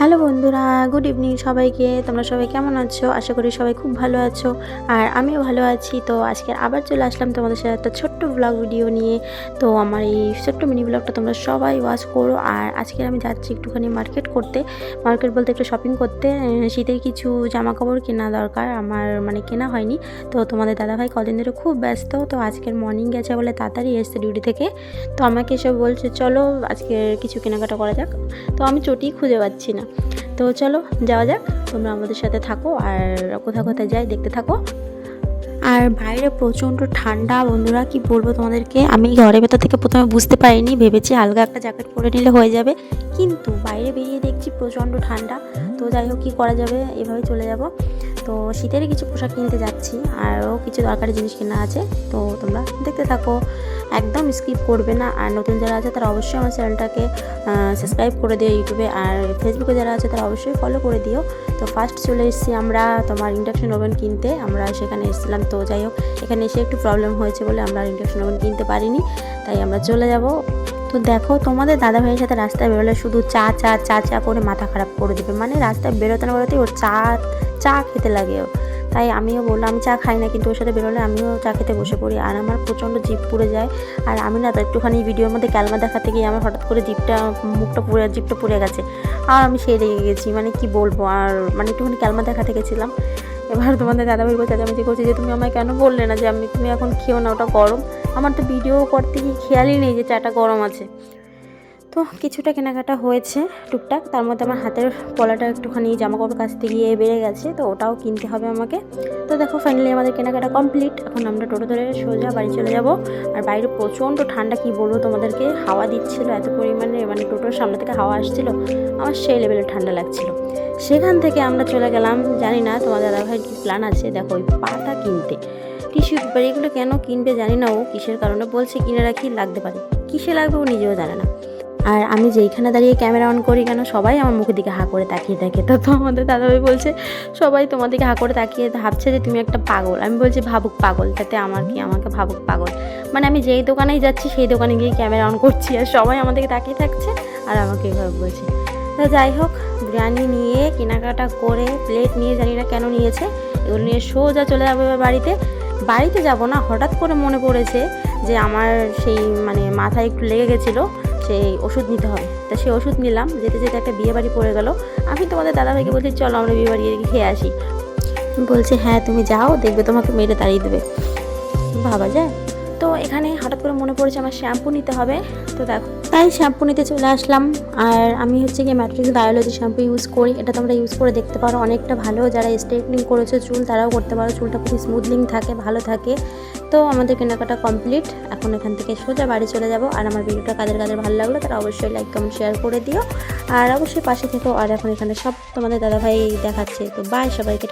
Hello বন্ধুরা, good evening সবাইকে। তোমরা সবাই কেমন আছো? আশা করি সবাই খুব ভালো আছো। আর আমিও ভালো আছি। তো আজকে আবার চলে আসলাম তোমাদের সাথে একটা ছোট্ট ব্লগ ভিডিও নিয়ে। তো আমার এই ছোট্ট মিনি ব্লগটা তোমরা সবাই ওয়াচ করো। আর আজকে আমি যাচ্ছি একটুখানি মার্কেট করতে। মার্কেট বলতে একটু শপিং করতে। শীতের কিছু জামা কাপড় কেনা দরকার। আমার মানে কেনা হয়নি। তো তোমাদের দাদাভাই কদিন ধরে খুব ব্যস্ত। তো আজকের মর্নিং গেছে বলে তাড়াতাড়ি এসছে ডিউটি থেকে। তো আমাকে এসে বলছে, চলো আজকে কিছু কেনাকাটা করা যাক। তো আমি চটি খুঁজে পাচ্ছি না। তো চলো, যাওয়া যাক। তোমরা আমাদের সাথে থাকো আর কোথাও কোথায় যাই দেখতে থাকো। আর বাইরে প্রচণ্ড ঠান্ডা, বন্ধুরা, কি বলব তোমাদেরকে? আমি ঘরের ভেতর থেকে প্রথমে বুঝতে পারিনি, ভেবেছি আলগা একটা জ্যাকেট পরে নিলে হয়ে যাবে। কিন্তু বাইরে বেরিয়ে দেখছি প্রচণ্ড ঠান্ডা। তো যাই হোক, কী করা যাবে? এভাবে চলে যাব। তো শীতেরই কিছু পোশাক কিনতে যাচ্ছি, আরও কিছু দরকারি জিনিস কেনা আছে, তো তোমরা দেখতে থাকো। একদম স্কিপ করবে না, আর নতুন যারা আছে তারা অবশ্যই আমার চ্যানেলটাকে সাবস্ক্রাইব করে দিও ইউটিউবে, আর ফেসবুকে যারা আছে তারা অবশ্যই ফলো করে দিও। তো ফার্স্ট চলে এসেছি আমরা তোমার ইন্ডাকশন ওভেন কিনতে, আমরা সেখানে এসেছিলাম, তো যাই হোক, এখানে এসে একটু প্রবলেম হয়েছে বলে আমরা ইন্ডাকশন ওভেন কিনতে পারিনি, তাই আমরা চলে যাব। তো দেখো, তোমাদের দাদা ভাইয়ের সাথে রাস্তায় বেরোলে শুধু চা চা চা চা করে মাথা খারাপ করে দেবে। মানে রাস্তায় বেরোতে না বেরোতেই ওর চা চা খেতে লাগে। তাই আমিও বললাম, আমি চা খাই না, কিন্তু ওর সাথে বেরোলে আমিও চা খেতে বসে পড়ি। আর আমার প্রচণ্ড জিভ পুড়ে যায়। আর আমি না তো একটুখানি ভিডিওর মধ্যে ক্যালমা দেখাতে গিয়ে আমার হঠাৎ করে জিভটা, মুখটা পুড়ে, জিভটা পুড়ে গেছে। আর আমি সেই রেগে গেছি। মানে কি বলব? আর মানে একটুখানি ক্যালমা দেখাতে গেছিলাম। এবার তোমাদের দাদাভাই বলছে, চেঁচামেচি করছি যে, তুমি আমায় কেন বললে না যে, আমি, তুমি এখন খেও না, ওটা গরম? আমার তো ভিডিও করতে গিয়ে খেয়ালই নেই যে, চাটা গরম আছে। তো কিছুটা কেনাকাটা হয়েছে টুকটাক। তার মধ্যে আমার হাতের পলাটা একটুখানি জামা কাপড় কাচতে গিয়ে বেড়ে গেছে, তো ওটাও কিনতে হবে আমাকে। তো দেখো ফাইনালি আমাদের কেনাকাটা কমপ্লিট এখন আমরা টোটো ধরে সোজা বাড়ি চলে যাব। আর বাইরে প্রচণ্ড ঠান্ডা, কি বলব তোমাদেরকে? হাওয়া দিচ্ছিল এত পরিমাণে মানে টোটোর সামনে থেকে হাওয়া আসছিল, আমার সেই লেভেলে ঠান্ডা লাগছিল। সেখান থেকে আমরা চলে গেলাম, জানি না তোমার দাদাভাই কি প্ল্যান আছে, দেখো ওই পাতা কিনতে। টিস্যু পেপার এগুলো কেন কিনবে জানি না ও, কিসের কারণে বলছে কিনে রাখি, লাগতে পারে। কিসে লাগবে ও নিজেও জানে না। আর আমি যেইখানে দাঁড়িয়ে ক্যামেরা অন করি কেন, সবাই আমার মুখের দিকে হা করে তাকিয়ে থাকে। তো তো আমাদের দাদাভাই বলছে, সবাই তোমার দিকে হা করে তাকিয়ে ভাবছে যে তুমি একটা পাগল। আমি বলছি, ভাবুক পাগল, তাতে আমার কি, আমাকে ভাবুক পাগল? মানে আমি যেই দোকানেই যাচ্ছি, সেই দোকানে গিয়ে ক্যামেরা অন করছি আর সবাই আমার দিকে তাকিয়ে থাকছে আর আমাকে এভাবে বলছে। তো যাই হোক, বিরিয়ানি নিয়ে কেনাকাটা করে প্লেট নিয়ে জানি না কেন নিয়েছে, এগুলো নিয়ে সোজা চলে যাবে বাড়িতে। বাড়িতে যাব না, হঠাৎ করে মনে পড়েছে যে আমার সেই মানে মাথায় একটু লেগে গেছিল। সেই ওষুধ নিতে হবে। তা সেই ওষুধ নিলাম, যেতে যেতে একটা বিয়ে বাড়ি পড়ে গেল। আমি তোমাদের দাদাভাইকে বলছি, চলো আমরা বিয়ে বাড়ি খেয়ে আসি। বলছে হ্যাঁ তুমি যাও, দেখবে তোমাকে মেরে তাড়িয়ে দেবে। ভাবা যায়। তো এখানে হঠাৎ করে মনে পড়েছে আমার শ্যাম্পু নিতে হবে। তো দেখো, তাই শ্যাম্পু নিতে চলে আসলাম। আর আমি হচ্ছে গিয়ে ম্যাট্রিক্স বায়োলজি শ্যাম্পু ইউজ করি। এটা তোমরা ইউজ করে দেখতে পারো। অনেকটা ভালো। যারা স্ট্রেটনিং করেছ চুল, তারাও করতে পারো। চুলটা খুব স্মুথলিং থাকে, ভালো থাকে। তো আমাদের কেনাকাটা কমপ্লিট এখন এখান থেকে সোজা বাড়ি চলে যাব। আর আমার ভিডিওটা কাদের কাদের ভালো লাগল, তারা অবশ্যই লাইক কমেন্ট শেয়ার করে দিও। আর অবশ্যই পাশে থেকো। আর এখন এখানে সব তোমাদের দাদাভাই দেখাচ্ছে। তো বাই সবাইকে